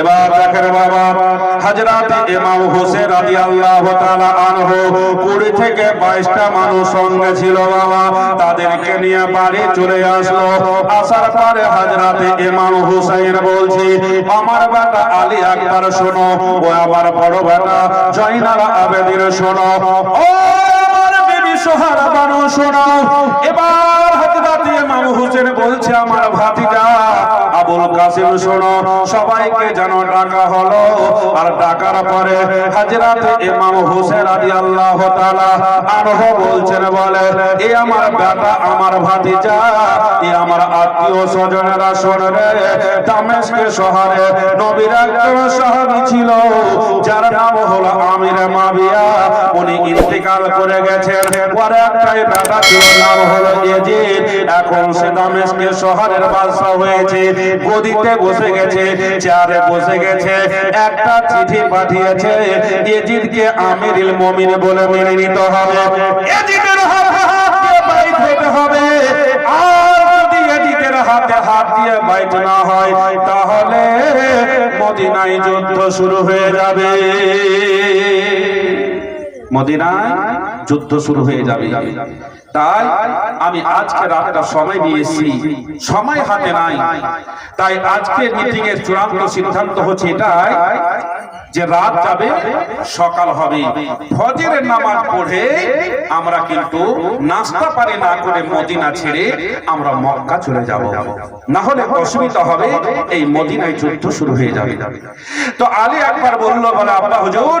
এবার দেখেন বাবা হাজরাতে ইমাম হোসেন রাদিয়াল্লাহু তাআলা আনহু কুড়ি থেকে বাইশটা মানুষ সঙ্গে ছিল বাবা। তাদেরকে নিয়ে বাড়ি চলে আসলো। আসার পরে হাজরাতে ইমাম হুসাইন বলছি, আমার বেটা আলী আকবর শোনো, ও আমার বড় বেটা জয়নাল আবেদিন শোনো। ও আমার বিবি সোহারা বানু শোনো। এবার হাজরাতে ইমাম হোসেন বলছে, আমার ভাতিজা আবুল কাসিম শোনো, সবাইকে যেন ডাকা হলো। আর ডাকার পরে হাজরাতে ইমাম হোসেন রাদিয়াল্লাহু তাআলা আনহু বলছেন, বলে, এ আমার বেটা, আমার ভাতিজা, এ আমার আত্মীয় স্বজনেরা শোনে রে দামেস্কে শহরে নবীর একজন সাহাবী ছিল, যার নাম হলো আমির মাবিয়া। উনি ইন্তেকাল করে গেছেন। ওর একটাই বেটা ছিল নাম হলো ইয়াজিদ। এখন সে দামেস্কে শহরের বাদশা হয়েছে। গদিতে বসে গেছে চেয়ারে বসে গেছে একটা চিঠি পাঠিয়েছে ইয়াজিদকে আমিরুল মুমিন বলে মেনে নিতে হবে। হতে হবে। আর যদি ইয়াজিদের হাতে হাত দিয়ে বাইত না হয় তাহলে মদিনায় যুদ্ধ শুরু হয়ে যাবে। মদিনায় যুদ্ধ শুরু হয়ে যাবে। তাই আমি আজকে রাতটা সময় নিয়েছি। সময় হাতে নাই। তাই আজকে মিটিং এর চূড়ান্ত সিদ্ধান্ত হচ্ছে এটাই যে রাত যাবে, সকাল হবে। ফজরের নামাজ পড়ে আমরা কিন্তু নাস্তা পারি না করে মদিনা ছেড়ে আমরা মক্কা চলে যাব। না হলে অসুবিধা হবে, এই মদিনায় যুদ্ধ শুরু হয়ে যাবে। তো আলী আকবর বলল, বলে, আব্বা হুজুর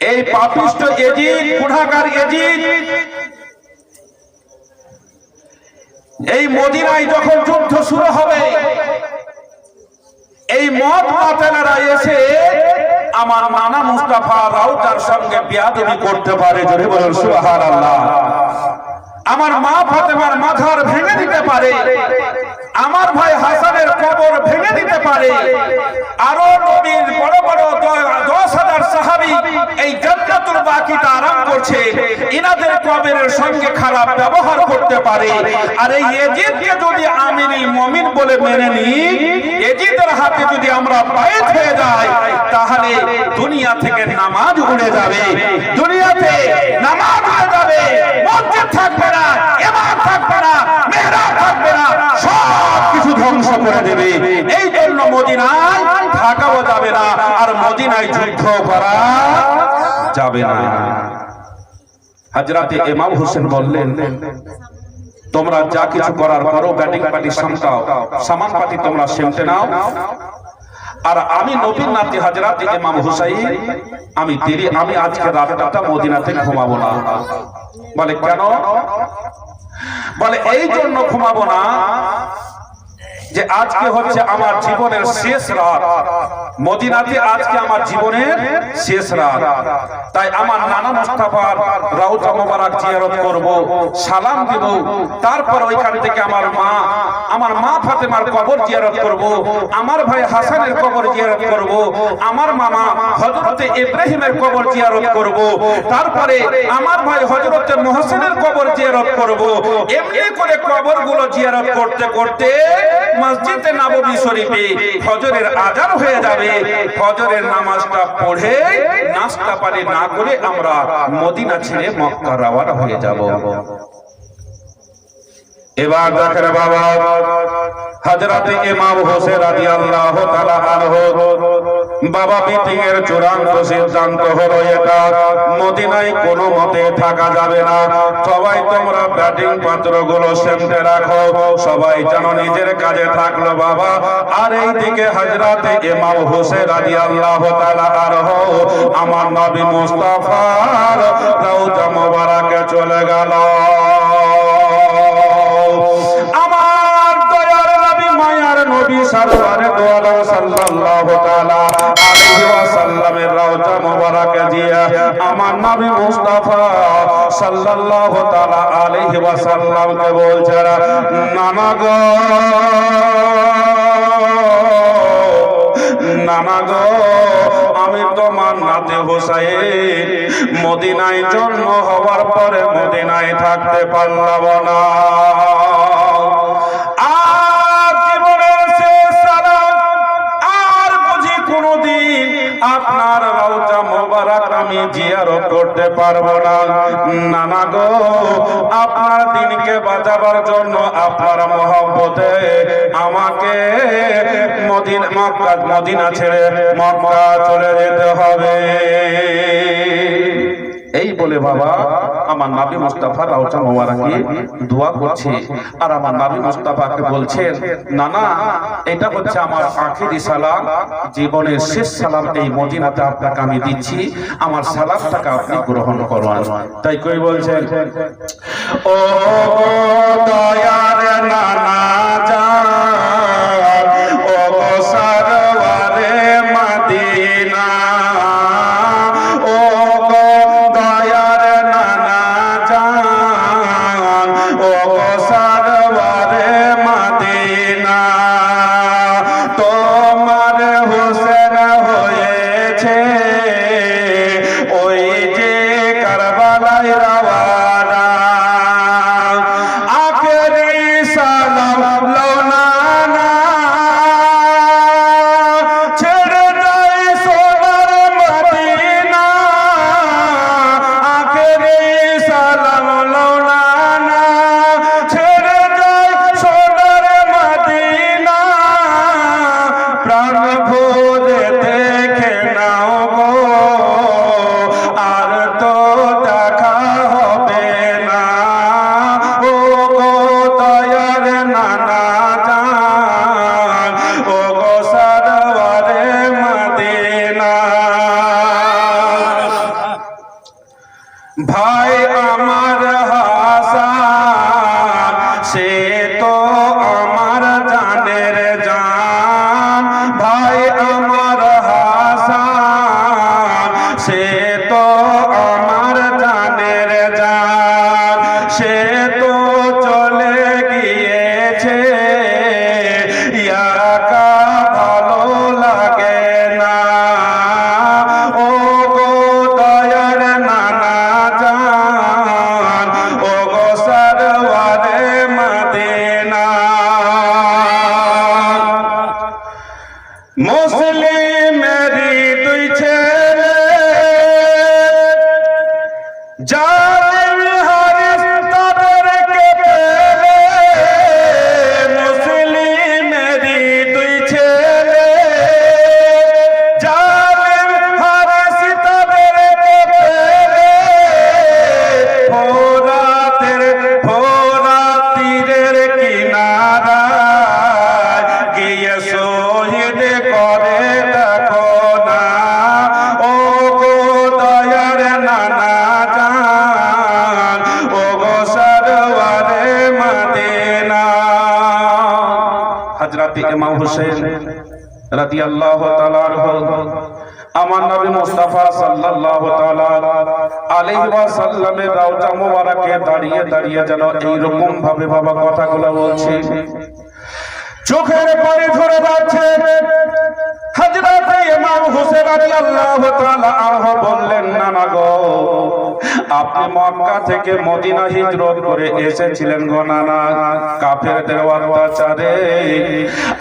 এই পাপিষ্ট এজিদ গুনাহগার এজিদ। এই মদিনায় যখন যুদ্ধ শুরু হবে, এই মত মাতেলারা এসে আমার নানা মুস্তাফা রাউতার সঙ্গে বিয়াদবি করতে পারে যদি বলেন, সুবহানাল্লাহ। আমার মা ফাতেমার মাথার ভেঙে দিতে পারে, আমার ভাই হাসানের কবর ভেঙে দিতে পারে, আরও নবীর বড় বড় দ- দশ হাজার সাহাবি এই জান্নাতুল বাকিটা আরাম করছে। ইনাদের কবরের সঙ্গে খারাপ ব্যবহার করতে পারে। আর এই এজিদকে যদি মমিন বলে মেনে এজিদের হাতে যদি আমরা হয়ে যাই, তাহলে দুনিয়া থেকে নামাজ উড়ে যাবে। দুনিয়াতে নামাজ উড়ে যাবে। মসজিদ থাকবে না থাকবে না, মেহরাব থাকবে না, সব কিছু ধ্বংস করে দেবে। এই জন্য মদিনায় থাকাও যাবে না। আর মদিনায় যুদ্ধ করা যাবে না। হাজরাতে ইমাম হোসেন বললেন, তোমরা যা কিছু করার করো, ব্যাটিং পার্টি সামটাও। সামান পার্টি তোমরা সেমটে নাও। আর আমি নবীন নাতি হাজরাতে ইমাম হুসাইন, আমি দেরি, আমি আজকে রাতটা মদিনাতে ঘুমাবো না। বলে, কেন? বলে, এই জন্য ঘুমাবো না যে আজকে হচ্ছে আমার জীবনের শেষ রাত। মদিনাতে আজকে আমার জীবনের শেষ রাত। তাই আমার নানা মুস্তাফার রাউতা মোবারক জিয়ারত করব, সালাম দিব। তারপর ওইখান থেকে আমার মা আমার মা ফাতেমার কবর জিয়ারত করব, আমার ভাই হাসানের কবর জিয়ারত করব, আমার মামা হযরতে ইব্রাহিমের কবর জিয়ারত করব, তারপরে আমার ভাই হযরতে মুহসিনের কবর জিয়ারত করব, এমনি করে কবরগুলো জিয়ারত করতে করতে মসজিদে নববী শরীফে ফজরের আজান হয়ে যাবে। ফজরের নামাজটা পড়ে নাস্তা পানি না করে আমরা মদিনা ছেড়ে মক্কা রওনা হয়ে যাব। এবার দেখেন বাবা, হযরতে ইমাম হোসেন রাদিয়াল্লাহু তাআলা আনহু বাবা মিটিং এর চূড়ান্ত সিদ্ধান্ত হলো এটা। মদিনায় কোনো মতে থাকা যাবে না। সবাই তোমরা ব্যাটিং পাত্রগুলো সেমতে রাখো। সবাই যেন নিজের কাজে থাকল বাবা। আর এই দিকে হযরতে ইমাম হোসেন রাদিয়াল্লাহু তাআলা আনহু, আমার নবী মুস্তাফার রওজা মোবারকে চলে গেল। দিয়ে আমার নবী মুস্তাফা সাল্লাল্লাহু তাআলা আলাইহি ওয়াসাল্লামকে বলছেন নানা গো নানা গো আমি তোমার নাতে হোসাইন মদিনায় জন্ম হওয়ার পরে মদিনায় থাকতে পারলাম না। মোবারক আমি জিয়ারত করতে পারব না। নানা গো, আপনার দিনকে বাঁচাবার জন্য আপনার মহব্বতে আমাকে মদিনা মক্কা মদিনা ছেড়ে মক্কা চলে যেতে হবে। এই বলে, বাবা, আমার নাবি মুস্তাফা রাউচা মোবারকি দোয়া করছে আর আমার নাবি মুস্তাফাকে বলছেন না না এটা হচ্ছে আমার আখিরি সালাম। জীবনের শেষ সালাম এই মদিনাতে আপনাকে আমি দিচ্ছি। আমার সালামটাকে আপনি গ্রহণ করুন। তাই কই বলছেন? ও দয়ার নানা জান Ayra. মুসলিমেরই দুই ছেলে। জালিম হযরত ইমাম হোসেন রাদিয়াল্লাহু তাআলা আমার নবী মুস্তাফা সাল্লাল্লাহু তাআলা আলাইহি দাঁড়িয়ে দাঁড়িয়ে যেন ভাবে বাবা কথাগুলো বলছে। চোখের পানি ধরে যাচ্ছে। হযরত ইমাম হোসেন রাদিয়াল্লাহু তাআলা বললেন নানা গো। মক্কা থেকে মদিনা হিজরত করে এসেছিলেন গো নানা, কাফেরদের অত্যাচারে।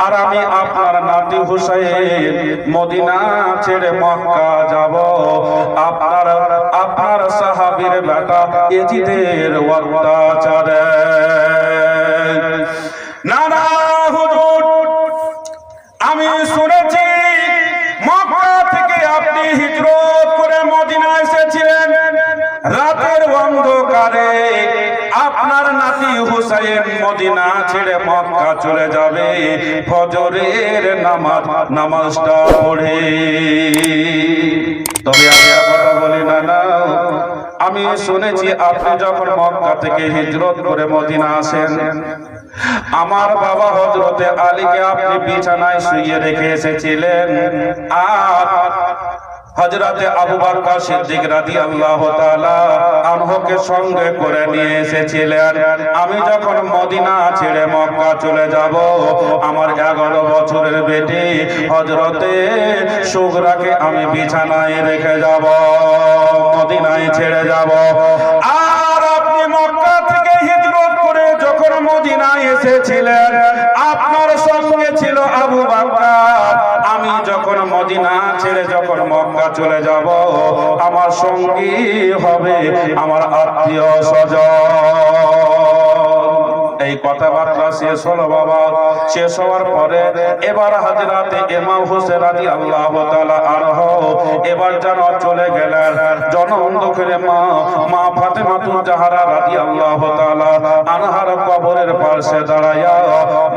আর আমি আপনার নাতি হুসাইন, মদিনা ছেড়ে মক্কা যাব। আপনার আপনার সাহাবীর বেটা এজিদের অত্যাচারে। হুসাইন মদিনা ছেড়ে মক্কা চলে যাবে। ফজরের নামাজ, নামাজটা পড়ে। তবে আমি কথা বলি না না। আমি শুনেছি আপনি যখন মক্কা থেকে হিজরত করে মদিনা আসেন, আমার বাবা হজরতে আলীকে আপনি বিছানায় শুইয়ে রেখে এসেছিলেন। আর হজরতে আবু বকর সিদ্দিক রাদিয়াল্লাহু তাআলা আনহুকে সঙ্গে করে নিয়ে এসেছিলেন। আমি যখন মদিনা ছেড়ে মক্কা চলে যাব, আমার 11 বছরের বেটি হজরতে সুগরাকে আমি বিছানায় রেখে যাব, মদিনায় ছেড়ে যাব। আর আপনি মক্কা থেকে হিজরত করে যখন মদিনায় এসেছিলেন, আপনার সঙ্গে ছিল আবু বকর। আমি যখন মদিনা ছেড়ে যখন মক্কা চলে যাব, আমার সঙ্গী হবে আমার আত্মীয় স্বজন। এই কথাবার্তা শেষ হলো বাবা। শেষ হওয়ার পরে এবার হাজরাতে ইমাম হোসেন রাজি আল্লাহ আনহ এবার যেন চলে গেলেন। জনম দুঃখের মা মা ফাতেমা তুল জাহারা রাজি আল্লাহ আনহার কবরের পাশে দাঁড়ায়া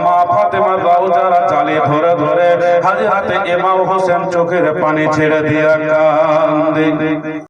মা ফাতেমা রওজারা চালি ধরে ধরে হাজরাতে এমাম হোসেন চোখের পানি ছেড়ে দিয়া কান্দে।